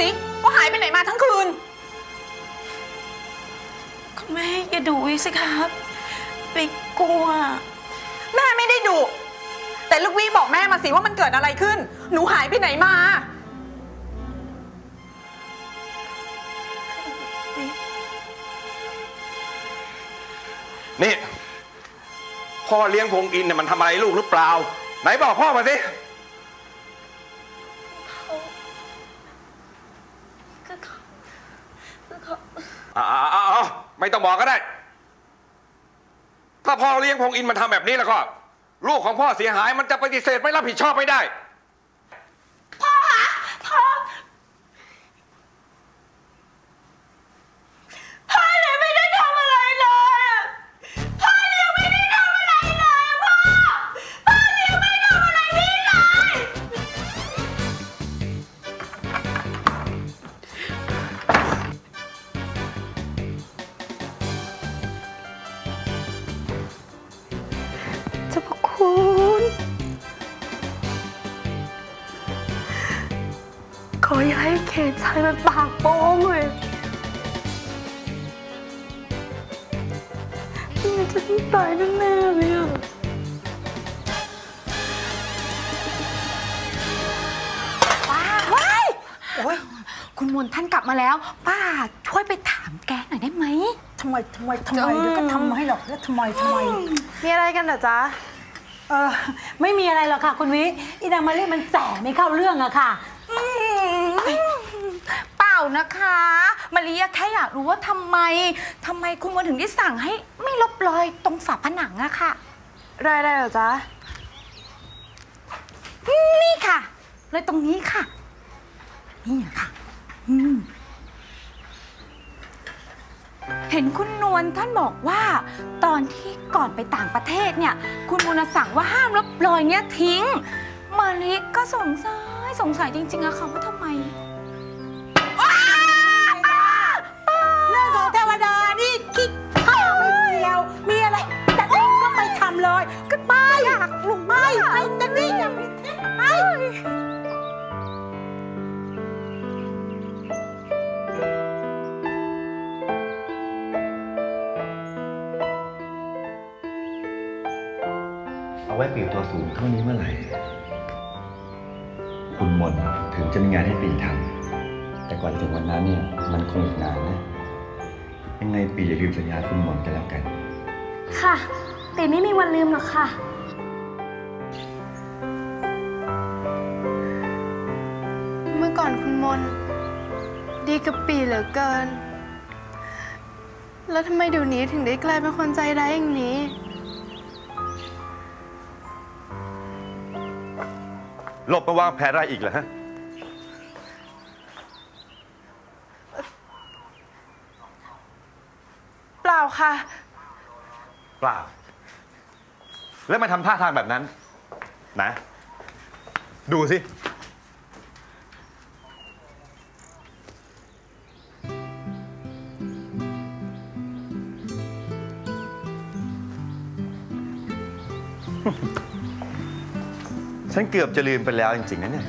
สิว่าหายไปไหนมาทั้งคืน คุณแม่อย่าดูวิสิครับไปกลัว แม่ไม่ได้ดุแต่ลูกวิบอกแม่มาสิว่ามันเกิดอะไรขึ้น หนูหายไปไหนมา นี่ พ่อเลี้ยงพงอินเนี่ยมันทำอะไรลูกหรือเปล่า ไหนบอกพ่อมาสิ ไม่ต้องบอกก็ได้ ถ้าพ่อเลี้ยงพงอินมันทำแบบนี้แล้วก็ ลูกของพ่อเสียหายมันจะปฏิเสธไม่รับผิดชอบไม่ได้ ขออย่าให้เขตชัยมันปากโป้งเลยมันจะต้องตายแน่ๆเลยอะป้าว้ายโอ้ยคุณมนท่านกลับมาแล้ว ป้าช่วยไปถามแกหน่อยได้ไหม ทำไมทำไมทำไมเดี๋ยวก็ทำให้หรอกแล้วทำไมทำไม มีอะไรกันเหรอจ๊ะ เออไม่มีอะไรหรอกค่ะ คุณวิอีนางมาเรียมันแสไม่เข้าเรื่องอะค่ะเปล่า นะคะ มาริยาแค่อยากรู้ว่าทำไมทำไมคุณมนถึงได้สั่งให้ไม่ลบรอยตรงฝาผนังอะค่ะรายได้เหรอจ๊ะ นี่ค่ะ เลยตรงนี้ค่ะ นี่อะค่ะอืมเห็นคุณนวลท่านบอกว่า ตอนที่ก่อนไปต่างประเทศเนี่ย คุณมุนสั่งว่าห้ามลบรอยเนี้ยทิ้ง มาริก็สงสัยสงสัยจริงๆอะค่ะว่าท เอาไว้ปีตัวสูงเท่านี้เมื่อไหร่ คุณมนถึงจะมีงานให้ปีทำแต่กว่าจะถึงวันนั้นเนี่ยมันคงอีกนานนะ ยังไงปีอย่าลืมสัญญาคุณมนกันแล้วกัน ค่ะปีไม่มีวันลืมหรอกค่ะ เมื่อก่อนคุณมน ดีกับปีเหลือเกิน แล้วทำไมเดี๋ยวนี้ถึงได้กลายเป็นคนใจร้ายอย่างนี้ ลบมาวางแผนอะไรอีกเหรอฮะเปล่าค่ะ เปล่า แล้วมาทำท่าทางแบบนั้น นะ ดูสิ ฉันเกือบจะลืมไปแล้วจริงๆนะเนี่ย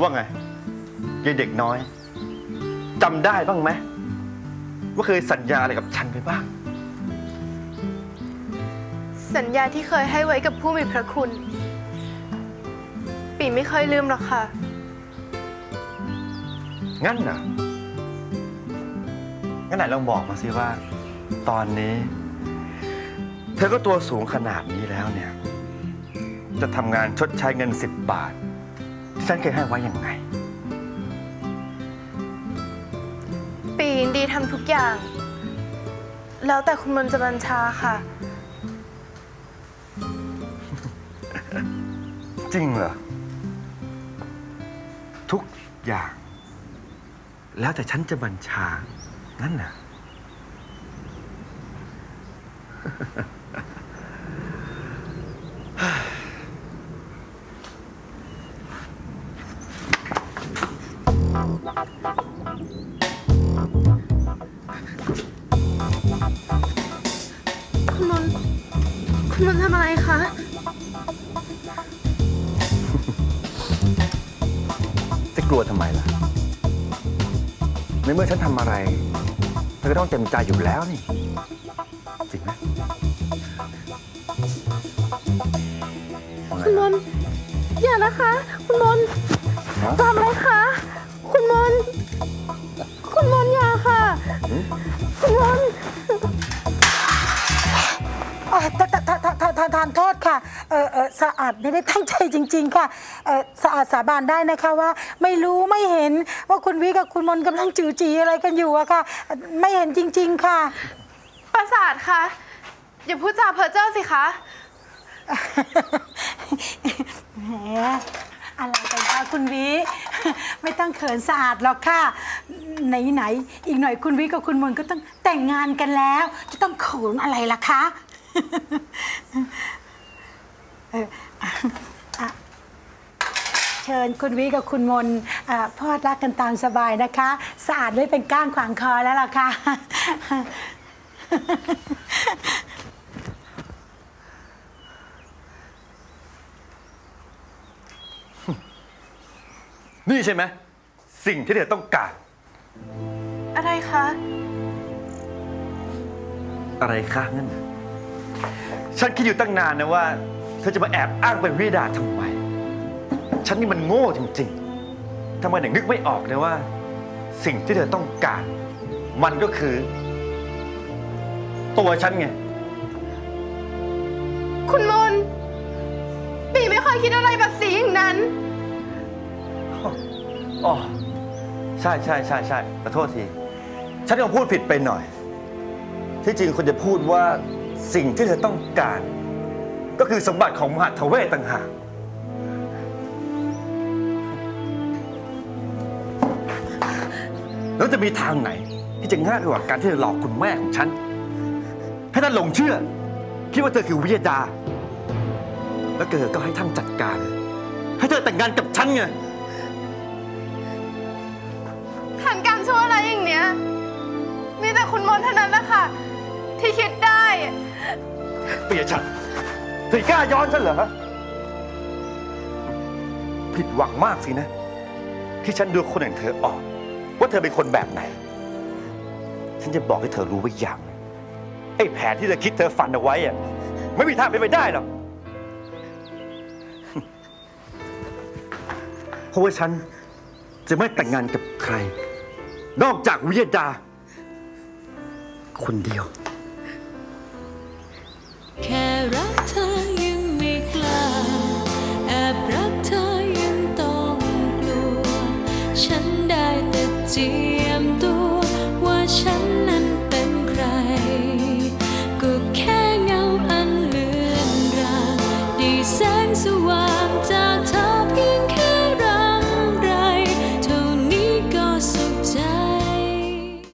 ว่าไงยายเด็กน้อยจำได้บ้างไหมว่าเคยสัญญาอะไรกับฉันไปบ้าง สัญญาที่เคยให้ไว้กับผู้มีพระคุณ ปีไม่เคยลืมหรอกค่ะ งั้นนะงั้นไหนลองบอกมาสิว่า ตอนนี้ เธอก็ตัวสูงขนาดนี้แล้วเนี่ย จะทำงานชดใช้เงินสิบบาท ที่ฉันเคยให้ไว้ยังไง ปียินดีทำทุกอย่าง แล้วแต่คุณมนต์จะบัญชาค่ะ จริงเหรอ ทุกอย่าง แล้วแต่ฉันจะบัญชางั้นน่ะ คุณนนคุณนนทำอะไรคะ จะกลัวทำไมล่ะ ในเมื่อฉันทำอะไรเธอก็ต้องเต็มใจอยู่แล้วนี่ คุณมนต์อย่านะคะ คุณมนต์ทำอะไรคะ คุณมนต์คุณมนต์อย่าค่ะ คุณมนต์อ่าทาทาทาทาทาทานโทษค่ะเออเออสะอาดไม่ได้ตั้งใจจริง ๆ ค่ะเออสะอาดสาบานได้นะคะว่า ไม่รู้ไม่เห็นว่าคุณวิกับคุณมนต์กำลังจือจีอะไรกันอยู่อะค่ะ ไม่เห็นจริง ๆ ค่ะ ประสาทคะอย่าพูดจาเพ้อเจ้อสิคะ แหมอะไรกันคะคุณวิ ไม่ต้องเขินสะอาดหรอกค่ะ ไหนๆอีกหน่อยคุณวิกับคุณมนต์ก็ต้องแต่งงานกันแล้ว จะต้องเขินอะไรล่ะคะ เอออะอะเชิญคุณวิกับคุณมนต์อะพอดรักกันตามสบายนะคะ สะอาดไม่เป็นก้างขวางคอแล้วล่ะค่ะ นี่ใช่ไหมสิ่งที่เธอต้องการ อะไรคะ อะไรคะนั่นน่ะฉันคิดอยู่ตั้งนานนะว่า เธอจะมาแอบอ้างเป็นวิดาทำไม ฉันนี่มันโง่จริงๆทำไมถึงนึกไม่ออกเลยว่า สิ่งที่เธอต้องการ มันก็คือ ตัวฉันไง คุณมนต์ปีไม่เคยคิดอะไรแบบสีอย่างนั้น อ๋อใช่ใช่ใช่ใช่ขอโทษที ฉันก็พูดผิดไปหน่อย ที่จริงควรจะพูดว่าสิ่งที่เธอต้องการ ก็คือสมบัติของมหาเทเวต่างหากแล้วจะมีทางไหน ที่จะง่ายไปกว่าการที่จะหลอกคุณแม่ของฉัน ให้ท่านหลงเชื่อ คิดว่าเธอคือวิยดา แล้วเธอก็ให้ท่านจัดการ ให้เธอแต่งงานกับฉันไง ชั่วอะไรอย่างเนี้ย มีแต่คุณมนต์เท่านั้นแหละค่ะที่คิดได้ เปียฉันเธอกล้าย้อนฉันเหรอ ผิดหวังมากสินะ ที่ฉันดูคนอย่างเธอออก ว่าเธอเป็นคนแบบไหน ฉันจะบอกให้เธอรู้ไว้อย่างหนึ่งไอ้แผนที่เธอคิดเธอฝันเอาไว้อะไม่มีทางเป็นไปได้หรอก เพราะว่าฉันจะไม่แต่งงานกับใคร นอกจากวิยดา คนเดียว แค่รักเธอยังไม่กล้า แอบรักเธอยังต้องกลัว ฉันได้แต่จี